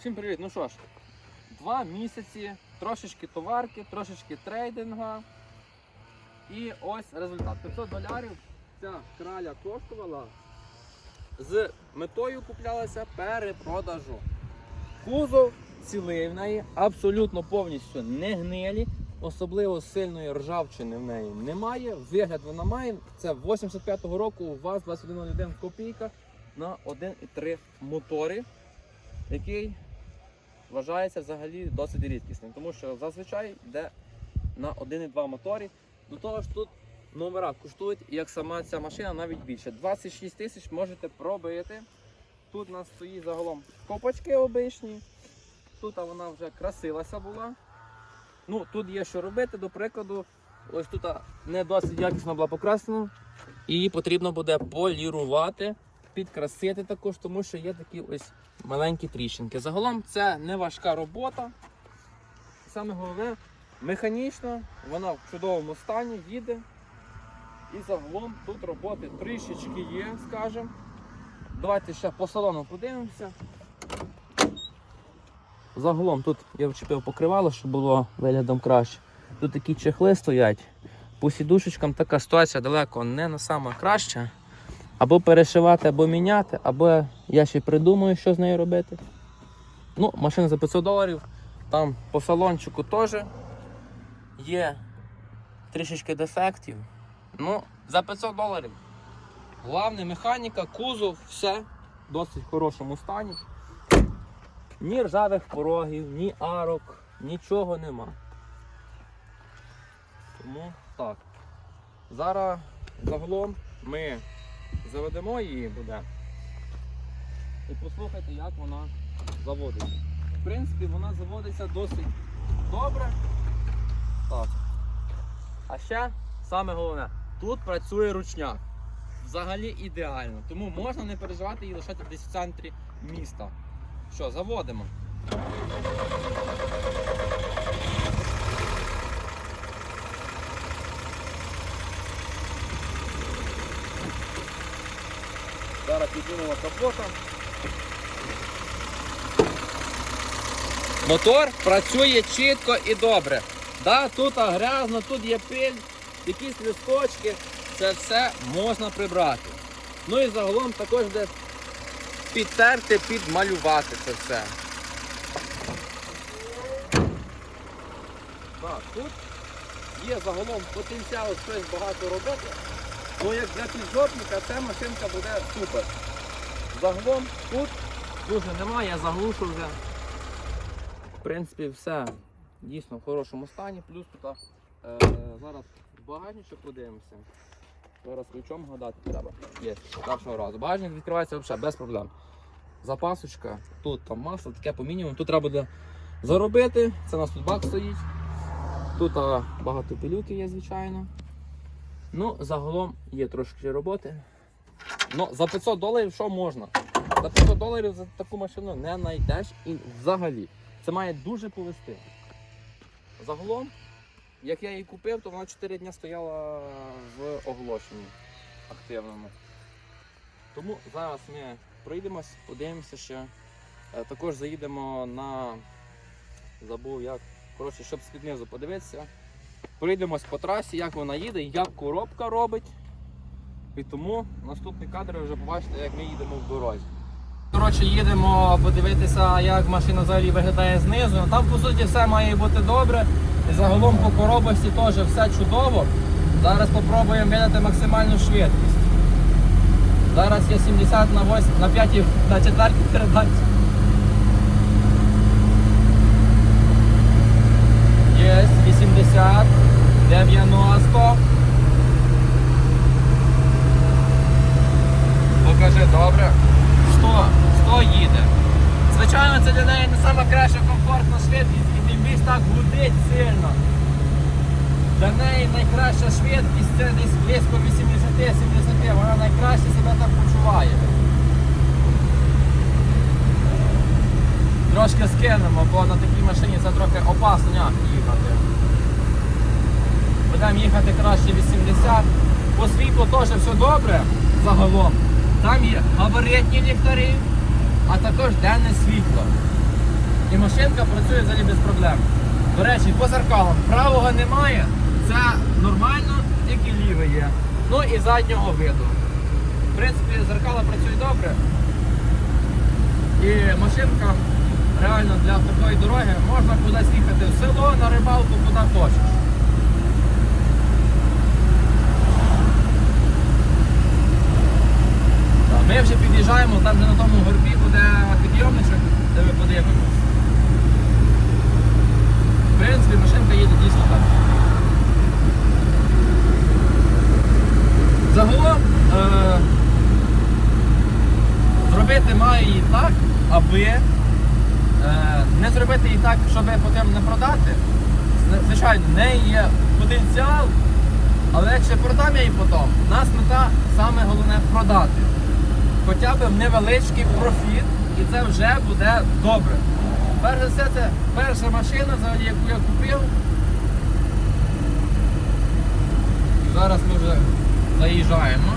Всім привіт! Ну що ж, два місяці, трошечки товарки, трошечки трейдинга. І ось результат. 500 долярів ця краля коштувала. З метою куплялася перепродажу. Кузов цілий в неї, абсолютно повністю не гнилі, особливо сильної ржавчини в неї немає. Вигляд вона має. Це 85-го року ВАЗ 2101 копійка на 1,3 моторі, який вважається взагалі досить рідкісним, тому що зазвичай йде на 1,2 моторі. До того ж тут номера коштують, як сама ця машина, навіть більше. 26 тисяч можете пробити. Тут у нас стоїть загалом копачки обичні. Тут вона вже красилася була. Ну, тут є що робити, до прикладу, ось тут не досить якісно була покрасена. Її потрібно буде полірувати, підкрасити також, тому що є такі ось маленькі тріщинки. Загалом це не важка робота. Саме головне, механічно, вона в чудовому стані, їде. І загалом тут роботи трішечки є, скажімо. Давайте ще по салону подивимося. Загалом тут я вчепив покривало, щоб було виглядом краще. Тут такі чехли стоять. По сідушечкам така ситуація далеко не на сама краща. Або перешивати, або міняти, або я ще придумаю, що з нею робити. Ну, машина за 500 доларів. Там по салончику теж є трішечки дефектів. Ну, за 500 доларів. Головне механіка, кузов, все в досить хорошому стані. Ні ржавих порогів, ні арок, нічого нема. Тому так. Зараз загалом ми заведемо її буде. І послухайте, як вона заводиться. В принципі, вона заводиться досить добре. Так. А ще саме головне, тут працює ручняк. Взагалі ідеально. Тому можна не переживати і лишати десь в центрі міста. Що, заводимо. Зараз піднімемо капота. Мотор працює чітко і добре. Да, тут грязно, тут є пиль, якісь листочки. Це все можна прибрати. Ну і загалом також де підтерти, підмалювати це все. Так, тут є загалом потенціал щось багато робити. Ну як для піджопника ця машинка буде супер. Загалом тут дуже немає, я заглушу вже. В принципі, все дійсно в хорошому стані. Плюс тут е, зараз багажничок подивимося. Зараз ключом гадати треба. Є, першого разу. Багажник відкривається взагалі без проблем. Запасочка, тут там масло, таке по мінімуму. Тут треба буде заробити. Це у нас тут бак стоїть. Тут а, багато пилюки є, звичайно. Ну, загалом є трошки роботи. Ну, за 500 доларів що можна? За 500 доларів за таку машину не знайдеш і взагалі. Це має дуже повести. Загалом, як я її купив, то вона 4 дні стояла в оголошенні активному. Тому зараз ми пройдемось, подивимося ще. Е, Також заїдемо на. Забув як. Коротше, щоб з-під подивитися. Пройдемось по трасі, як вона їде, як коробка робить. І тому наступні кадри вже побачите, як ми їдемо в дорозі. Коротше, їдемо подивитися, як машина взагалі виглядає знизу. Там по суті все має бути добре. І загалом по коробочці теж все чудово. Зараз спробуємо видати максимальну швидкість. Зараз є 70 на 8, на 5 на 4 передачі. Є 80, 90. Покажи, добре. 100, 100 їде. Звичайно, це для неї не сама краща комфортна швидкість і тим більш так гудить сильно. Для неї найкраща швидкість це десь близько 80-70, вона найкраще себе так почуває. Трошки скинемо, бо на такій машині це трохи опасно їхати. Будемо їхати краще 80. По світлу теж все добре загалом. Там є габаритні ліхтарі, а також денне світло. і машинка працює взагалі без проблем. До речі, по зеркалам правого немає, це нормально, тільки ліве є. Ну і заднього виду. В принципі, зеркала працюють добре. І машинка реально для такої дороги можна кудись їхати в село, на рибалку, куди хочеш. Так, Ми вже під'їжджаємо, там де на тому горбі буде підйомничок, де ви подивимось. В принципі, машинка їде дійсно так. Загалом е- зробити має її так, аби е- не зробити її так, щоб потім не продати. Звичайно, в неї є потенціал, але якщо продам я її потім, у нас мета саме головне продати. Хоча б невеличкий профіт, і це вже буде добре. Перш за все, це перша машина, яку я купив. Зараз ми вже заїжджаємо.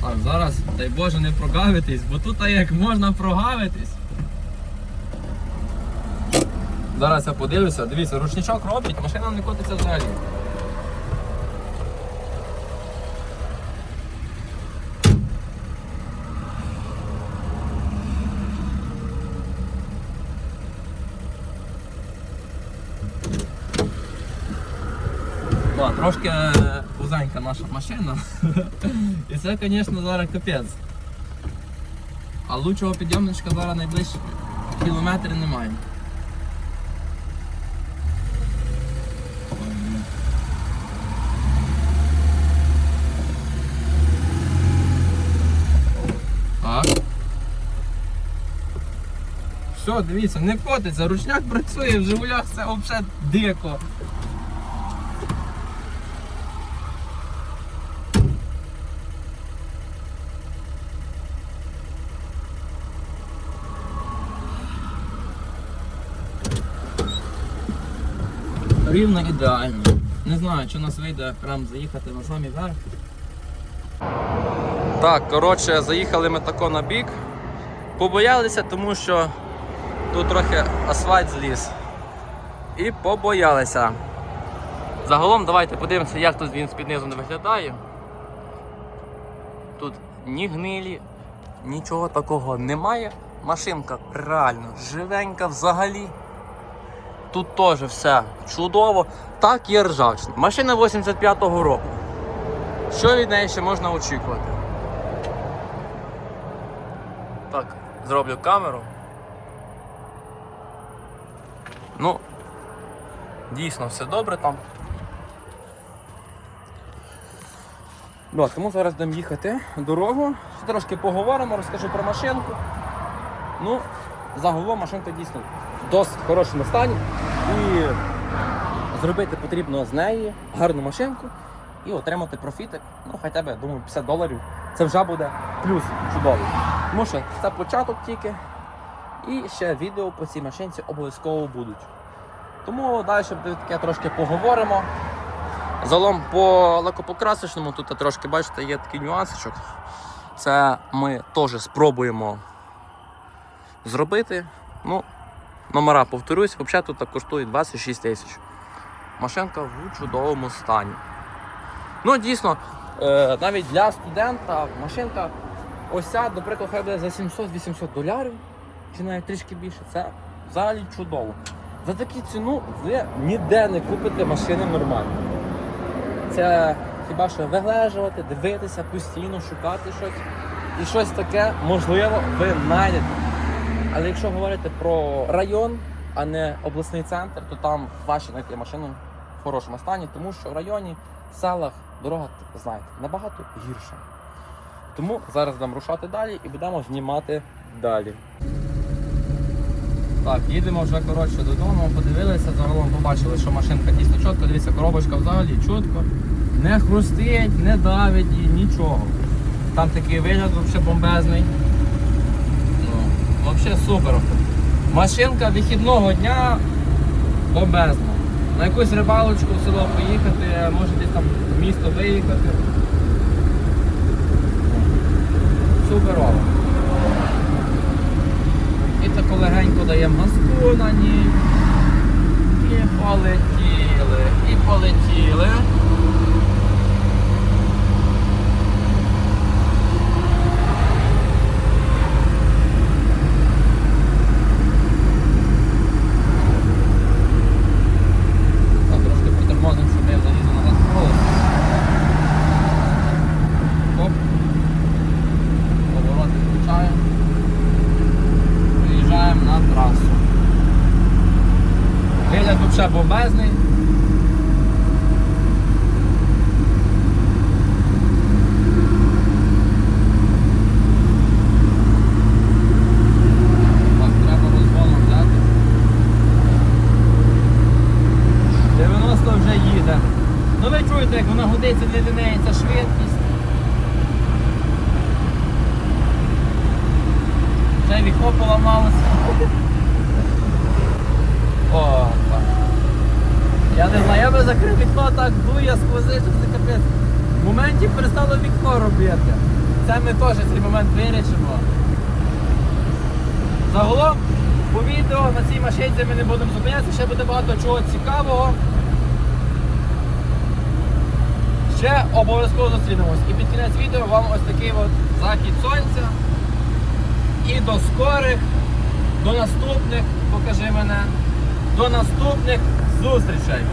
Так, зараз, дай Боже, не прогавитись, бо тут як можна прогавитись. Зараз я подивлюся, дивіться, ручничок робить, машина не котиться взагалі. Трошки е, узенька наша машина. І це, звісно, зараз капець. А лучшого підйомничка зараз найближчі кілометри немає. Так. Все, дивіться, не котиться, ручняк працює, в Жигулях це взагалі дико. Рівно ідеально. Не знаю, чи у нас вийде прям заїхати на самий верх. Так, коротше, заїхали ми тако на бік. Побоялися, тому що тут трохи асфальт зліз. І побоялися. Загалом давайте подивимося, як тут він з-під низу не виглядає. Тут ні гнилі, нічого такого немає. Машинка реально живенька взагалі. Тут теж все чудово. Так є ржавчина. Машина 85-го року. Що від неї ще можна очікувати? Так, зроблю камеру. Ну, дійсно все добре там. Да, тому зараз будемо їхати дорогу. Трошки поговоримо, розкажу про машинку. Ну, загалом машинка дійсно в досить хорошому стані. І зробити потрібно з неї гарну машинку і отримати профітик, ну хоча б, думаю, 50 доларів. Це вже буде плюс чудовий. Тому що це початок тільки. І ще відео по цій машинці обов'язково будуть. Тому далі таке трошки поговоримо. Загалом по лакопокрасочному тут трошки, бачите, є такий нюансичок. Це ми теж спробуємо зробити. Ну, номера повторюсь, взагалі тут коштує 26 тисяч. Машинка в чудовому стані. Ну, дійсно, е, навіть для студента машинка ось ця, наприклад, хай буде за 700-800 доларів, чи навіть трішки більше, це взагалі чудово. За таку ціну ви ніде не купите машини нормальні. Це хіба що виглежувати, дивитися, постійно шукати щось. І щось таке, можливо, ви знайдете. Але якщо говорити про район, а не обласний центр, то там важче знайти машину в хорошому стані, тому що в районі, в селах дорога, знаєте, набагато гірша. Тому зараз будемо рушати далі і будемо знімати далі. Так, їдемо вже коротше додому, подивилися, загалом побачили, що машинка дійсно чітко, дивіться, коробочка взагалі чітко, не хрустить, не давить її, нічого. Там такий вигляд взагалі бомбезний. Ну, взагалі супер. Машинка вихідного дня бомбезна. На якусь рибалочку в село поїхати, може десь там в місто виїхати. Суперово. І тако легенько даємо газку на ній. І полетіли, і полетіли. Так, трошки притормозимо, щоб я залізу назад в колесо. Оп. Поворот відключаємо. Виїжджаємо на трасу. Вигляд ще бомбезний. Треба розгоном взяти. 90 вже їде. Ну ви чуєте, як вона годиться, не лінеється швидкість. Вже вікно поламалося. О, так. Я не знаю, я би закрив вікно так дує, сквозить, що це капець. В моменті перестало вікно робити. Це ми теж цей момент вирішимо. Загалом по відео на цій машинці ми не будемо зупинятися, ще буде багато чого цікавого. Ще обов'язково зустрінемось. І під кінець відео вам ось такий от захід сонця. І до скорих, до наступних, покажи мене, до наступних зустрічей.